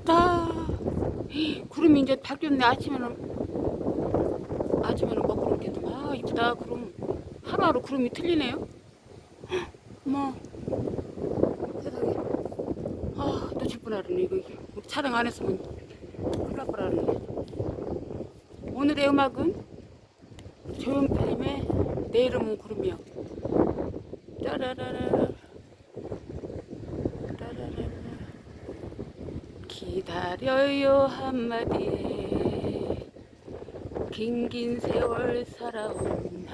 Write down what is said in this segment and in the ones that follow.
좋다. 구름이 이제 바뀌었네. 아침에는 아침에는 먹구름 겠더아 이쁘다 구름. 하루하루 구름이 틀리네요. 어머 세상에. 아 놓칠 뻔하네 이거 이거. 촬영 안 했으면 큰일 날 뻔하네. 오늘의 음악은 조용필님의 내 이름은 구름이요. 따라라라. 따라라라. 기다려요 한마디에 긴긴 세월 살아온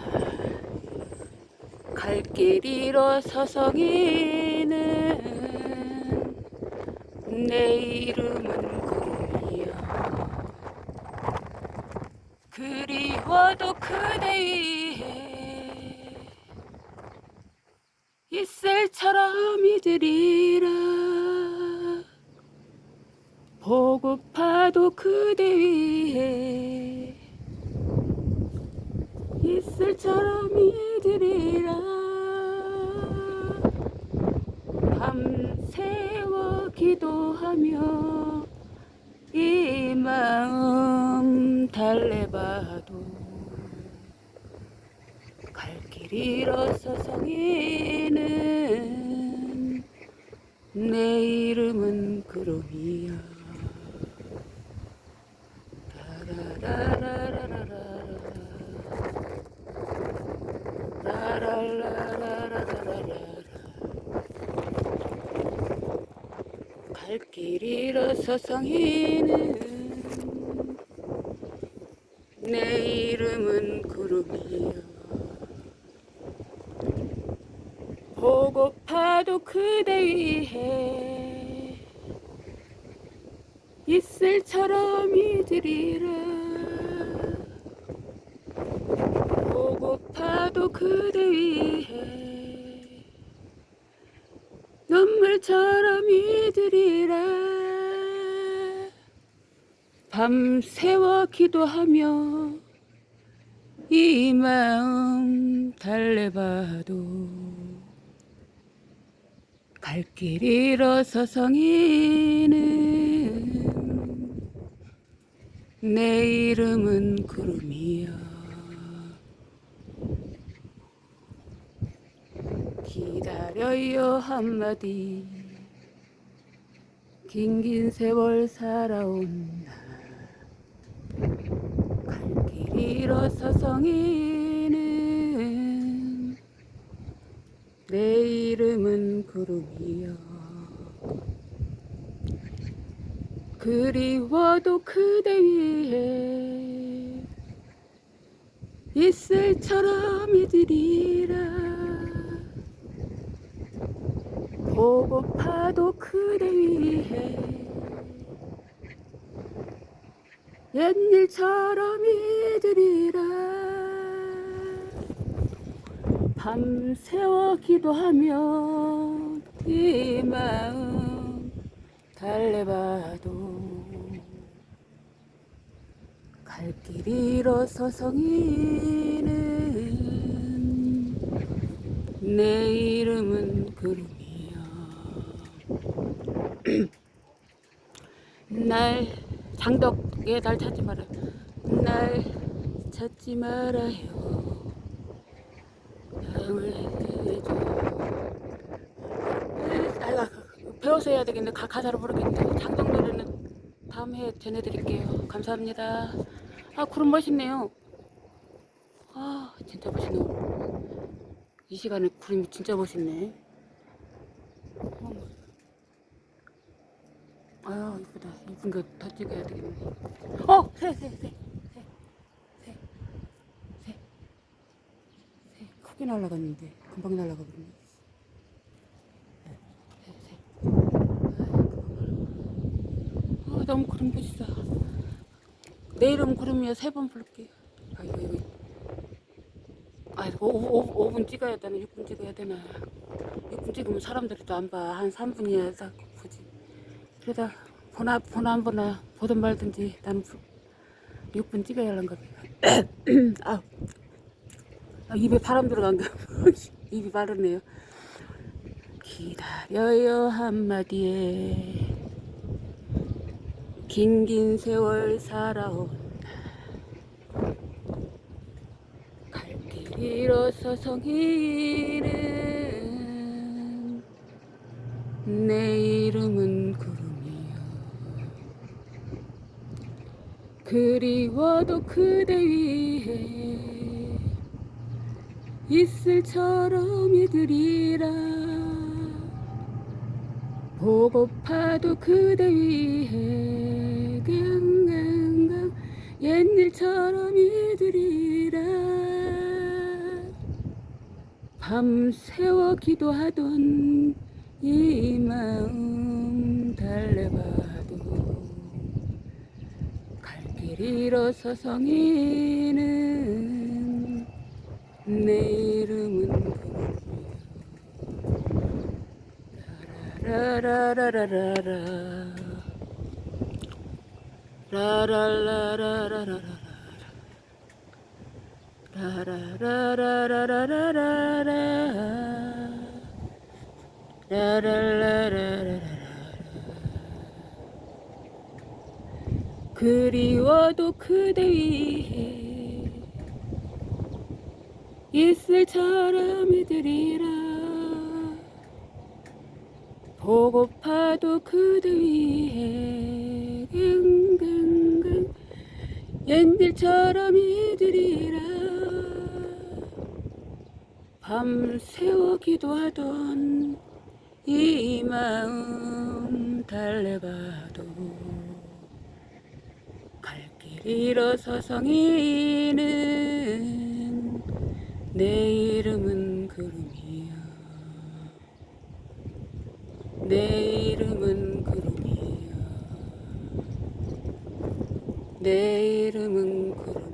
나갈 길 잃어 서성이는 내 이름은 구름이여 그리워도 그대 위해 이슬처럼 잊으리라 보고파도 그대 위해 이슬처럼 잊으리라. 밤새워 기도하며 이 마음 달래봐도 갈 길 잃어서 성이는 내 이름은 구름이야 갈길 잃어서 성이는 내 이름은 구름이야 보고파도 그대 위해 이슬처럼 잊으리라 보고파도 그대 위해 눈물처럼 잊으리라. 밤새워 기도하며 이 마음 달래봐도 갈 길 잃어서 성이는 내 이름은 구름이야 기다려요 한마디. 긴긴 세월 살아온 나갈 길 잃어서 성이는 내 이름은 구름이여. 그리워도 그대 위해 이슬처럼 잊으리라 보고파도 그대 위해 옛일처럼 잊으리라. 밤새워 기도하며 이 마음 달래봐도 갈 길 잃어서 성이는 내 이름은 구름이야 날 장덕에 날 찾지 마라 날 찾지 말아요. 마음을 해줘 아, 배워서 해야 되겠네. 가, 가사를 모르겠네. 장덕 노래는 다음 해 전해드릴게요. 감사합니다. 아 구름 멋있네요. 아 진짜 멋있네요. 이 시간에 구름이 진짜 멋있네 어머. 아유 이쁘다. 이쁜 거 더 찍어야 되겠네. 어! 새 새 새 새 새 새 새 크게 날아갔는데 금방 날아가 버리네 새, 새. 아 너무 구름 멋있어 내일은 구름이야. 세번 부를게요. 아 이거 이거. 아 이거 5, 5, 분 찍어야 되나? 6분 찍어야 되나? 6분 찍으면 사람들이 또 안 봐. 한 3분이야. 딱 그러다 보나 보나 안 보나 보든 말든지 나는 6분 찍어야 하는 거 아, 아, 입에 바람 들어간 거. 입이 마르네요. 기다려요 한마디에. 긴긴 세월 살아온 갈길 잃어서 성이는 내 이름은 구름이여 그리워도 그대 위해 있을처럼 이들이라. 보고파도 그대 위해 강강강 옛일처럼 이들이라. 밤새워 기도하던 이 마음 달래봐도 갈 길 잃어서 성이는 내 이름은 라라라라라라 라라라라라라라 라라라라라라라라 라라라라라라 그리워도 그대 위해 있을처럼 이들이라. 보고파도 그대 위해 긍긍긍 옛일처럼 이들이라. 밤새워 기도하던 이 마음 달래봐도 갈길 잃어서 성이는 내 이름은 구름이야. 내 이름은 구름이야. 내 이름은 구름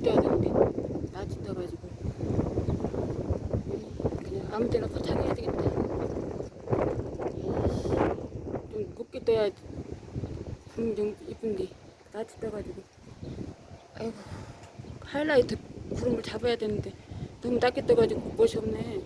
떠야 되는데. 낮이 떠가지고. 그냥 아무 데나 포착해야 되겠다. 이씨, 좀 높게 떠야 좀 이쁜데 낮이 떠가지고. 아이고 하이라이트 구름을 잡아야 되는데 너무 낮게 떠가지고 멋이 없네